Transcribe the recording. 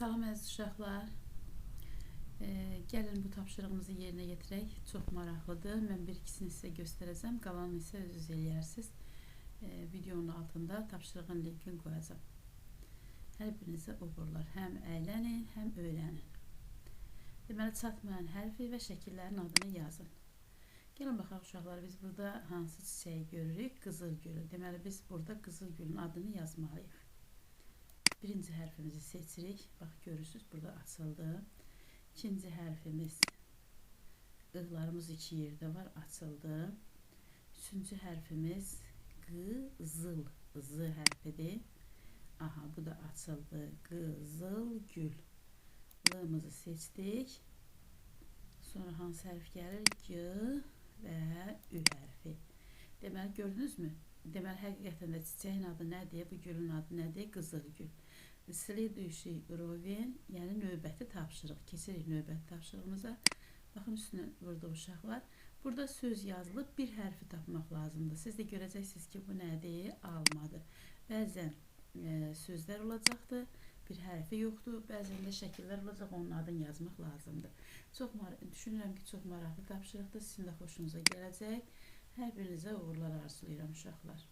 Salam əziz uşaqlar. E, gəlin bu tapşırığımızı yerinə yetirək. Çox maraqlıdır. Mən bir ikisini sizə göstərəcəm. Qalanını isə özünüz eləyərsiniz. E, videonun altında tapşırığın linkini qoyacağam. Hər birinizə uğurlar. Həm əylənin, həm öyrənin. Deməli, çatmayan hərfi və şəkillərin adını yazın. Gəlin baxaq uşaqlar, biz burada hansı çiçəyi görürük? Qızıl gülü. Deməli, biz burada qızıl gülün adını yazmalıyıq. Birinci hərfimizi seçirik. Bax, görürsünüz, burada açıldı. İkinci hərfimiz ığlarımız iki yerdə var, açıldı. Üçüncü hərfimiz qızıl, z hərfidir. Aha, bu da açıldı. Qızıl gül. Lığımızı seçdik. Sonra hansı hərf gəlir? G və Ü hərfi. Deməli, gördünüzmü? deməli həqiqətən də çiçəyin adı nədir, bu gülün adı nədir? Qızılgül. Silik düşük rovin, yəni növbəti tapşırıq. Keçirik növbəti tapşırığımıza. Baxın üstünə vurdu uşaqlar. Burada söz yazılıb bir hərfi tapmaq lazımdır. Siz də görəcəksiniz ki, bu nədir? Almadır. Bəzən e, sözlər olacaqdır, bir hərfi yoxdur. Bəzən də şəkillər olacaq, onun adını yazmaq lazımdır. Çox düşünürəm ki, çox maraqlı tapşırıqdır. Sizin də xoşunuza gələcək. Hər birinizə uğurlar arzulayıram uşaqlar.